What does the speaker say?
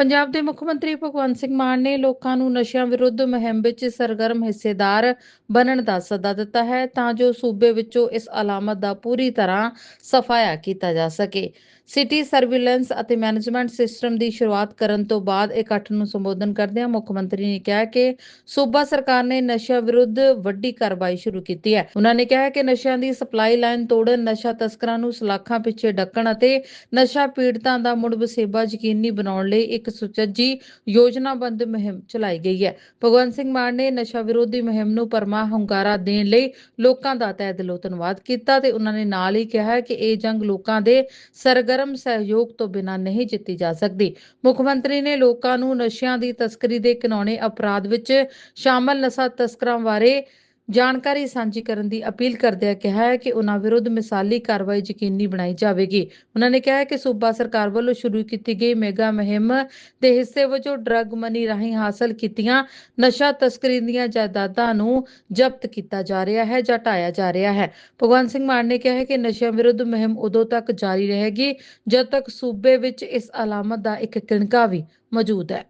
ਪੰਜਾਬ ਦੇ ਮੁੱਖ ਮੰਤਰੀ ਭਗਵੰਤ ਸਿੰਘ ਮਾਨ ਨੇ ਲੋਕਾਂ ਨੂੰ ਨਸ਼ਿਆਂ ਵਿਰੁੱਧ ਮੁਹਿੰਮ ਵਿੱਚ ਸਰਗਰਮ ਹਿੱਸੇਦਾਰ ਬਣਨ ਦਾ ਸੱਦਾ ਦਿੱਤਾ ਹੈ ਤਾਂ ਜੋ ਸੂਬੇ ਵਿੱਚੋਂ ਇਸ ਅਲਾਮਤ ਦਾ ਪੂਰੀ ਤਰ੍ਹਾਂ ਸਫਾਇਆ ਕੀਤਾ ਜਾ ਸਕੇ। ਸਿਟੀ ਸਰਵੀਲੈਂਸ ਅਤੇ ਮੈਨੇਜਮੈਂਟ ਸਿਸਟਮ ਦੀ ਸ਼ੁਰੂਆਤ ਕਰਨ ਤੋਂ ਬਾਅਦ ਇਕੱਠ ਨੂੰ ਸੰਬੋਧਨ ਕਰਦਿਆਂ ਮੁੱਖ ਮੰਤਰੀ ਨੇ ਕਿਹਾ ਕਿ ਸੂਬਾ ਸਰਕਾਰ ਨੇ ਨਸ਼ਿਆਂ ਵਿਰੁੱਧ ਵੱਡੀ ਕਾਰਵਾਈ ਸ਼ੁਰੂ ਕੀਤੀ ਹੈ। ਉਹਨਾਂ ਨੇ ਕਿਹਾ ਕਿ ਨਸ਼ਿਆਂ ਦੀ ਸਪਲਾਈ ਲਾਈਨ ਤੋੜਨ, ਨਸ਼ਾ ਤਸਕਰਾਂ ਨੂੰ ਸਲਾਖਾਂ ਪਿੱਛੇ ਡੱਕਣ ਅਤੇ ਨਸ਼ਾ ਪੀੜਤਾਂ ਦਾ ਮੁੜ ਵਸੇਬਾ ਯਕੀਨੀ ਬਣਾਉਣ ਲਈ ਇੱਕ ਸੁਚੱਜੀ ਯੋਜਨਾਬੰਦ ਮੁਹਿੰਮ ਚਲਾਈ ਗਈ ਹੈ। ਭਗਵੰਤ ਸਿੰਘ ਮਾਨ ਨੇ ਨਸ਼ਾ ਵਿਰੋਧੀ ਮੁਹਿੰਮ ਨੂੰ ਪਰਮਾ ਹੁੰਗਾਰਾ ਦੇਣ ਲਈ ਲੋਕਾਂ ਦਾ ਤਹਿ ਦਿਲੋਂ ਧੰਨਵਾਦ ਕੀਤਾ ਤੇ ਉਹਨਾਂ ਨੇ ਨਾਲ ਹੀ ਕਿਹਾ ਕਿ ਇਹ ਜੰਗ ਲੋਕਾਂ ਦੇ ਸਰਗਰ ਸਰਗਰਮ ਸਹਿਯੋਗ ਤੋਂ ਬਿਨਾਂ ਨਹੀਂ ਜਿੱਤੀ ਜਾ ਸਕਦੀ। ਮੁੱਖ ਮੰਤਰੀ ਨੇ ਲੋਕਾਂ ਨੂੰ ਨਸ਼ਿਆਂ ਦੀ ਤਸਕਰੀ ਦੇ ਘਿਨੌਣੇ ਅਪਰਾਧ ਵਿੱਚ ਸ਼ਾਮਲ ਨਸ਼ਾ ਤਸਕਰਾਂ ਬਾਰੇ ਜਾਣਕਾਰੀ ਸਾਂਝੀ ਕਰਨ ਦੀ ਅਪੀਲ ਕਰਦਿਆਂ ਕਿਹਾ ਹੈ ਕਿ ਉਹਨਾਂ ਵਿਰੁੱਧ ਮਿਸਾਲੀ ਕਾਰਵਾਈ ਯਕੀਨੀ ਬਣਾਈ ਜਾਵੇਗੀ। ਉਹਨਾਂ ਨੇ ਕਿਹਾ ਕਿ ਸੂਬਾ ਸਰਕਾਰ ਵੱਲੋਂ ਸ਼ੁਰੂ ਕੀਤੀ ਗਈ ਮੈਗਾ ਮੁਹਿੰਮ ਦੇ ਹਿੱਸੇ ਵਜੋਂ ਡਰੱਗ ਮਨੀ ਰਾਹੀਂ ਹਾਸਲ ਕੀਤੀਆਂ ਨਸ਼ਾ ਤਸਕਰੀ ਦੀਆਂ ਜਾਇਦਾਦਾਂ ਨੂੰ ਜ਼ਬਤ ਕੀਤਾ ਜਾ ਰਿਹਾ ਹੈ ਜਾਂ ਢਾਇਆ ਜਾ ਰਿਹਾ ਹੈ। ਭਗਵੰਤ ਸਿੰਘ ਮਾਨ ਨੇ ਕਿਹਾ ਹੈ ਕਿ ਨਸ਼ਿਆਂ ਵਿਰੁੱਧ ਮੁਹਿੰਮ ਉਦੋਂ ਤੱਕ ਜਾਰੀ ਰਹੇਗੀ ਜਦ ਤੱਕ ਸੂਬੇ ਵਿੱਚ ਇਸ ਅਲਾਮਤ ਦਾ ਇੱਕ ਕਿਣਕਾ ਵੀ ਮੌਜੂਦ ਹੈ।